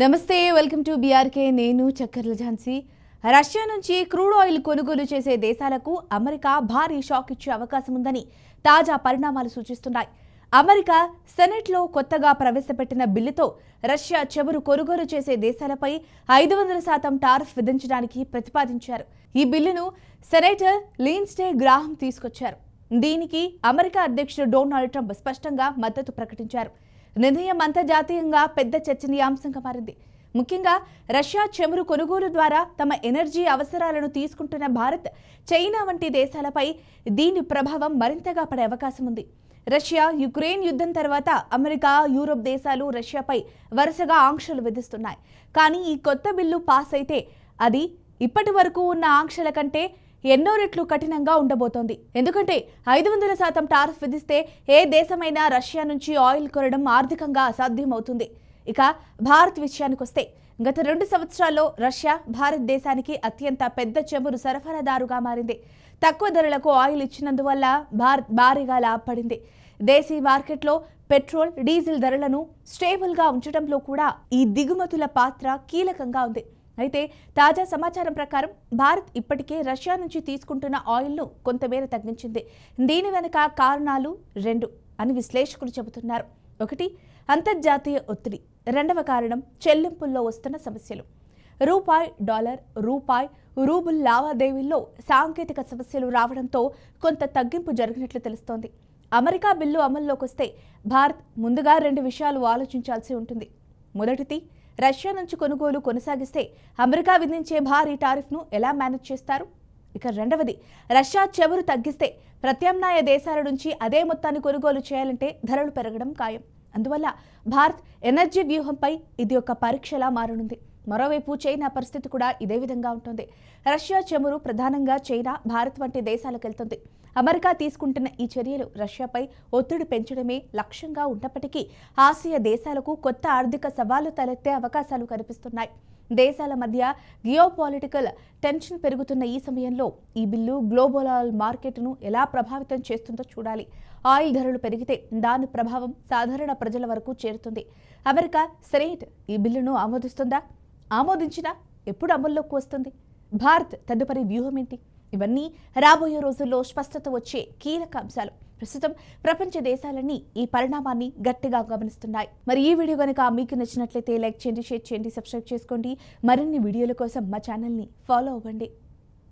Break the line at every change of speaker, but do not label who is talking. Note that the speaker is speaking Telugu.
నమస్తే వెల్కమ్ టు బీఆర్కే నేను చక్కర్ల ఝాన్సీ. రష్యా నుంచి క్రూడ్ ఆయిల్ కొనుగోలు చేసే దేశాలకు అమెరికా భారీ షాక్ ఇచ్చే అవకాశం ఉందని తాజా పరిణామాలు సూచిస్తున్నాయి. అమెరికా సెనెట్లో కొత్తగా ప్రవేశపెట్టిన బిల్లుతో రష్యా చెవురు కొనుగోలు చేసే దేశాలపై ఐదు వందల శాతం టారిఫ్ విధించడానికి ప్రతిపాదించారు. ఈ బిల్లును సెనేటర్ లీన్స్టే గ్రాహం తీసుకొచ్చారు. దీనికి అమెరికా అధ్యక్షుడు డొనాల్డ్ ట్రంప్ స్పష్టంగా మద్దతు ప్రకటించారు. నిర్ణయం అంతర్జాతీయంగా పెద్ద చర్చనీయాంశంగా మారింది. ముఖ్యంగా రష్యా చమురు కొనుగోలు ద్వారా తమ ఎనర్జీ అవసరాలను తీసుకుంటున్న భారత్ చైనా వంటి దేశాలపై దీని ప్రభావం మరింతగా పడే అవకాశం ఉంది. రష్యా యుక్రెయిన్ యుద్ధం తర్వాత అమెరికా యూరోప్ దేశాలు రష్యాపై వరుసగా ఆంక్షలు విధిస్తున్నాయి. కానీ ఈ కొత్త బిల్లు పాస్ అయితే అది ఇప్పటి వరకు ఉన్న ఆంక్షల కంటే ఎన్నో రెట్లు కఠినంగా ఉండబోతోంది. ఎందుకంటే ఐదు వందల శాతం టారిఫ్ విధిస్తే ఏ దేశమైనా రష్యా నుంచి ఆయిల్ కొనడం ఆర్థికంగా అసాధ్యమవుతుంది. ఇక భారత్ విషయానికి వస్తే గత రెండు సంవత్సరాల్లో రష్యా భారతదేశానికి అత్యంత పెద్ద చమురు సరఫరాదారుగా మారింది. తక్కువ ధరలకు ఆయిల్ ఇచ్చినందువల్ల భారత్ భారీగా లాభపడింది. దేశీ మార్కెట్లో పెట్రోల్ డీజిల్ ధరలను స్టేబుల్గా ఉంచడంలో కూడా ఈ దిగుమతుల పాత్ర కీలకంగా ఉంది. అయితే తాజా సమాచారం ప్రకారం భారత్ ఇప్పటికే రష్యా నుంచి తీసుకుంటున్న ఆయిల్ను కొంతమేర తగ్గించింది. దీని వెనుక కారణాలు రెండు అని విశ్లేషకులు చెబుతున్నారు. ఒకటి అంతర్జాతీయ ఒత్తిడి. రెండవ కారణం చెల్లింపుల్లో వస్తున్న సమస్యలు. రూపాయి డాలర్ రూపాయి రూబుల్ లావాదేవీల్లో సాంకేతిక సమస్యలు రావడంతో కొంత తగ్గింపు జరిగినట్లు తెలుస్తోంది. అమెరికా బిల్లు అమల్లోకి వస్తే భారత్ ముందుగా రెండు విషయాలు ఆలోచించాల్సి ఉంటుంది. మొదటిది రష్యా నుంచి కొనుగోలు కొనసాగిస్తే అమెరికా విధించే భారీ టారిఫ్ను ఎలా మేనేజ్ చేస్తారు? ఇక రెండవది రష్యా చెవురు తగ్గిస్తే ప్రత్యామ్నాయ దేశాల నుంచి అదే మొత్తాన్ని కొనుగోలు చేయాలంటే ధరలు పెరగడం ఖాయం. అందువల్ల భారత్ ఎనర్జీ వ్యూహంపై ఇది ఒక పరీక్షలా మారనుంది. మరోవైపు చైనా పరిస్థితి కూడా ఇదే విధంగా ఉంటుంది. రష్యా చెమురు ప్రధానంగా చైనా భారత్ వంటి దేశాలకు వెళ్తుంది. అమెరికా తీసుకుంటున్న ఈ చర్యలు రష్యాపై ఒత్తిడి పెంచడమే లక్ష్యంగా ఉన్నప్పటికీ ఆసియా దేశాలకు కొత్త ఆర్థిక సవాళ్ళు తలెత్తే అవకాశాలు కనిపిస్తున్నాయి. దేశాల మధ్య జియోపాలిటికల్ టెన్షన్ పెరుగుతున్న ఈ సమయంలో ఈ బిల్లు గ్లోబల్ ఆయిల్ మార్కెట్ను ఎలా ప్రభావితం చేస్తుందో చూడాలి. ఆయిల్ ధరలు పెరిగితే దాని ప్రభావం సాధారణ ప్రజల వరకు చేరుతుంది. అమెరికా సెనేట్ ఈ బిల్లును ఆమోదిస్తుందా? ఆమోదించినా ఎప్పుడు అమల్లోకి వస్తుంది? భారత్ తదుపరి వ్యూహం ఏంటి? ఇవన్నీ రాబోయే రోజుల్లో స్పష్టత వచ్చే కీలక అంశాలు. ప్రస్తుతం ప్రపంచ దేశాలన్నీ ఈ పరిణామాన్ని గట్టిగా గమనిస్తున్నాయి. మరి ఈ వీడియో కనుక మీకు నచ్చినట్లయితే లైక్ చేయండి షేర్ చేయండి సబ్స్క్రైబ్ చేసుకోండి. మరిన్ని వీడియోల కోసం మా ఛానల్ని ఫాలో అవ్వండి.